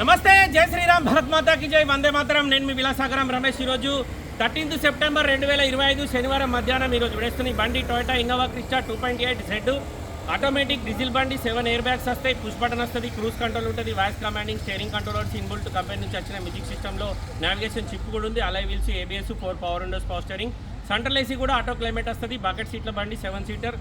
నమస్తే జై శ్రీరామ్ భరత్ మాతాకి జై. వందే మాతరం. నేను మీ విలాసాగరం రమేష్ ఈరోజు థర్టీన్త్ సెప్టెంబర్ రెండు వేల ఇరవై ఐదు శనివారం మధ్యాహ్నం ఈరోజు విడేస్తున్న బండి Toyota Innova Crysta two point eight Z automatic diesel బండి సెవెన్ ఎయిర్ బ్యాగ్స్ వస్తాయి. పుష్ బటన్ వస్తుంది క్రూజ్ కంట్రోల్ ఉంటుంది voice commanding steering controllers inbuilt company నుంచి వచ్చిన మ్యూజిక్ సిస్టంలో నావిగేషన్ చిప్ కూడా ఉంది. Alloy wheels ABS four power windows power steering. Central AC కూడా ఆటో క్లైమేట్ వస్తుంది. బకెట్ సీట్ల బండి సెవెన్ సీటర్.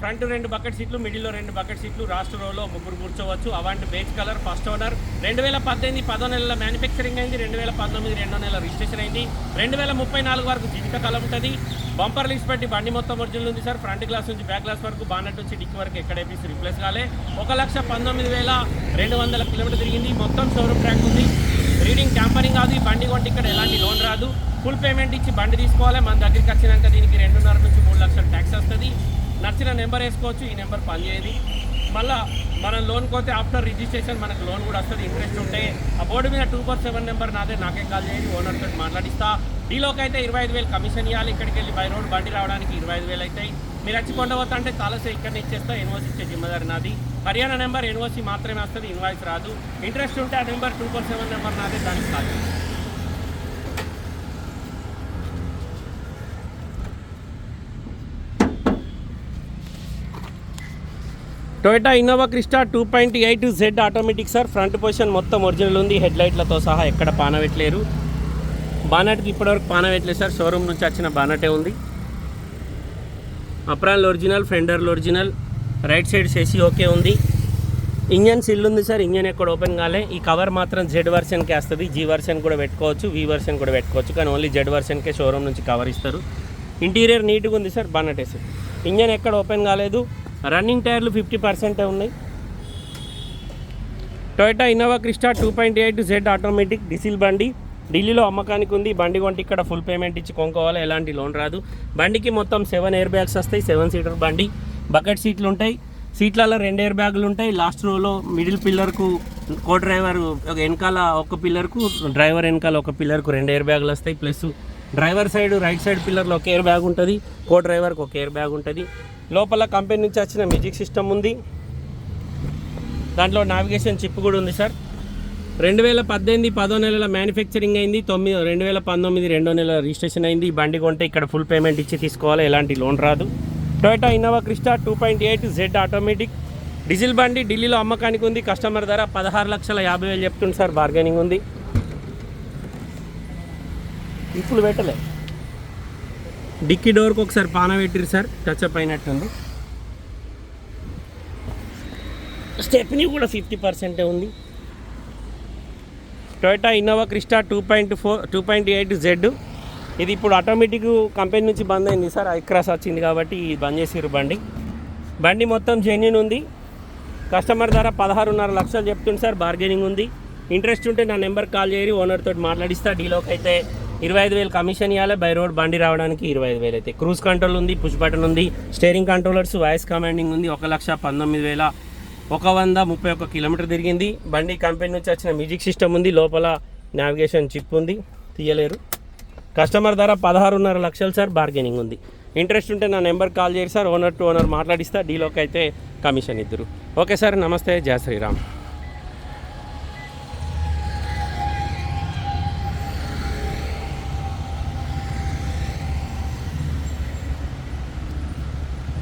ఫ్రంట్ రెండు బకెట్ సీట్లు మిడిల్లో రెండు బకెట్ సీట్లు రాష్ట్ర రోలో ముగ్గురు కూర్చోవచ్చు. అవాంటి బేజ్ కలర్ ఫస్ట్ ఓనర్ రెండు వేల పద్దెనిమిది పదో నెలల మ్యానుఫ్యాక్చరింగ్ అయింది రెండు వేల పంతొమ్మిది రెండో నెల రిజిస్ట్రేషన్ అయింది. రెండు వేల ముప్పై నాలుగు వరకు జీవితకాలం ఉంటుంది. బంపర్ లిస్ట్ పెట్టి బండి మొత్తం ఒరిజినల్ ఉంది సార్. ఫ్రంట్ గ్లాస్ నుంచి బ్యాక్ గ్లాస్ వరకు బానెట్ నుంచి డిక్ వరకు ఎక్కడ ఏపీసీ రిప్లేస్ కాలే. ఒక లక్ష పంతొమ్మిది వేల రెండు వందల కిలోమీటర్ తిరిగింది. మొత్తం షోరూమ్ ట్రాక్ ఉంది. రీడింగ్ ట్యాంపరింగ్ కాదు. ఈ బండి కొంటే ఇక్కడ ఎలాంటి లోన్ రాదు. ఫుల్ పేమెంట్ ఇచ్చి బండి తీసుకోవాలి. మన దగ్గరికి వచ్చినాక దీనికి రెండున్నర నుంచి మూడు లక్షల ట్యాక్స్ వస్తుంది. నచ్చిన నెంబర్ వేసుకోవచ్చు ఈ నెంబర్ పనిచేయదు. మళ్ళా మనం లోన్ కోతే ఆఫ్టర్ రిజిస్ట్రేషన్ మనకు లోన్ కూడా వస్తుంది ఇంట్రెస్ట్ ఉంటే. ఆ బోర్డు మీద టూ ఫోర్ సెవెన్ నెంబర్ నాదే నాకే కాల్ చేయండి ఓనర్తో మాట్లాడిస్తా. డీలోకి అయితే ఇరవై ఐదు వేలు కమిషన్ ఇవ్వాలి ఇక్కడికి వెళ్ళి బై రోడ్ బండి రావడానికి ఇరవై ఐదు వేలు అవుతాయి. మీరు వచ్చి కొండవద్ద అంటే తాలసే ఇక్కడ ఇచ్చేస్తా ఎన్ఓసి ఇచ్చే జిమ్మదారి నాది. హర్యానా నెంబర్ ఎన్ఓసి మాత్రమే వస్తుంది ఇన్వాయిస్ రాదు. ఇంట్రెస్ట్ ఉంటే ఆ number two four seven number నాదే దానికి కాదు Toyota Innova Crysta two point eight Z automatic sir front position మొత్తం ఒరిజినల్ ఉంది. హెడ్ లైట్లతో సహా ఎక్కడ పానవెట్లేరు బానట్కి ఇప్పటివరకు పానవెట్లేదు సార్ షోరూమ్ నుంచి వచ్చిన బానటే ఉంది. అప్రాన్లు ఒరిజినల్ ఫెండర్లు ఒరిజినల్ రైట్ సైడ్ చేసి ఓకే ఉంది. ఇంజన్ సిల్ ఉంది సార్ ఇంజన్ ఎక్కడ ఓపెన్ కాలే. ఈ కవర్ మాత్రం జెడ్ వర్షన్కే వస్తుంది. జీ వర్షన్ కూడా పెట్టుకోవచ్చు వి వర్షన్ కూడా పెట్టుకోవచ్చు. కానీ ఓన్లీ జెడ్ వర్షన్కే షోరూమ్ నుంచి కవర్ ఇస్తారు. ఇంటీరియర్ నీట్గా ఉంది సార్ బానటేసి ఇంజన్ ఎక్కడ ఓపెన్ కాలేదు. రన్నింగ్ టైర్లు ఫిఫ్టీ పర్సెంటే ఉన్నాయి. Toyota Innova Crysta two point eight Z automatic diesel బండి. ఢిల్లీలో అమ్మకానికి ఉంది. బండి కొంటే ఇక్కడ ఫుల్ పేమెంట్ ఇచ్చి కొనుక్కోవాలి. ఎలాంటి లోన్ రాదు. బండికి మొత్తం సెవెన్ ఎయిర్ బ్యాగ్స్ వస్తాయి. సెవెన్ సీటర్ బండి. బకెట్ సీట్లు ఉంటాయి. సీట్లలో రెండు ఎయిర్ బ్యాగులు ఉంటాయి. లాస్ట్ రోలో మిడిల్ పిల్లర్కు కో డ్రైవర్ ఒక వెనకాల ఒక పిల్లర్కు డ్రైవర్ వెనకాల ఒక పిల్లర్కు రెండు ఎయిర్ బ్యాగులు వస్తాయి. Plus driver side right side పిల్లర్లో ఒక ఎయిర్ బ్యాగ్ ఉంటుంది కో డ్రైవర్కి ఒక ఎయిర్ బ్యాగ్ ఉంటుంది. లోపల కంపెనీ నుంచి వచ్చిన మ్యూజిక్ సిస్టమ్ ఉంది. దాంట్లో నావిగేషన్ చిప్ కూడా ఉంది సార్. రెండు వేల పద్దెనిమిది పదో నెలల మ్యానుఫ్యాక్చరింగ్ అయింది తొమ్మిది రెండు వేల పంతొమ్మిది రెండో నెల రిజిస్ట్రేషన్ అయింది. ఈ బండి కొంటే ఇక్కడ ఫుల్ పేమెంట్ ఇచ్చి తీసుకోవాలి ఎలాంటి లోన్ రాదు. Toyota Innova Crysta two point eight Z automatic diesel బండి ఢిల్లీలో అమ్మకానికి ఉంది కస్టమర్ ధర పదహారు లక్షల యాభై వేలు చెప్తుంది సార్. బార్గెనింగ్ ఉంది. ఇప్పుడు పెట్టలే. డిక్కీ డోర్కి ఒకసారి పాన పెట్టిరు సార్ టచ్అప్ అయినట్టుంది. స్టెప్ని కూడా ఫిఫ్టీ పర్సెంటే ఉంది. Toyota Innova Crysta two point four two point eight Z. ఇది ఇప్పుడు ఆటోమేటిక్ కంపెనీ నుంచి బంద్ అయింది సార్ ఐక్రాస్ వచ్చింది కాబట్టి ఇది బంద్ చేసిర్రు బండి. బండి మొత్తం జెన్యున్ ఉంది. కస్టమర్ ధర పదహారున్నర లక్షలు చెప్తుంది సార్ బార్గెనింగ్ ఉంది. ఇంట్రెస్ట్ ఉంటే నా నెంబర్ కాల్ చేయరు ఓనర్తో మాట్లాడిస్తా డీలోకి అయితే ఇరవై ఐదు వేలు కమిషన్ ఇవ్వాలి బై రోడ్ బండి రావడానికి ఇరవై ఐదు వేలు అయితే. క్రూజ్ కంట్రోల్ ఉంది పుష్ బటన్ ఉంది స్టీరింగ్ కంట్రోలర్స్ వాయిస్ కమాండింగ్ ఉంది ఒక లక్ష పంతొమ్మిది వేల ఒక వంద ముప్పై ఒక్క కిలోమీటర్ తిరిగింది. బండి కంపెనీ నుంచి వచ్చిన మ్యూజిక్ సిస్టమ్ ఉంది లోపల నావిగేషన్ చిప్ ఉంది తీయలేరు. కస్టమర్ ధర పదహారున్నర లక్షలు సార్ బార్గెనింగ్ ఉంది. ఇంట్రెస్ట్ ఉంటే నా నెంబర్ కాల్ చేసి సార్ ఓనర్ టు ఓనర్ మాట్లాడిస్తా డీలోకి అయితే కమిషన్ ఇద్దరు. ఓకే సార్ నమస్తే జయ శ్రీరామ్.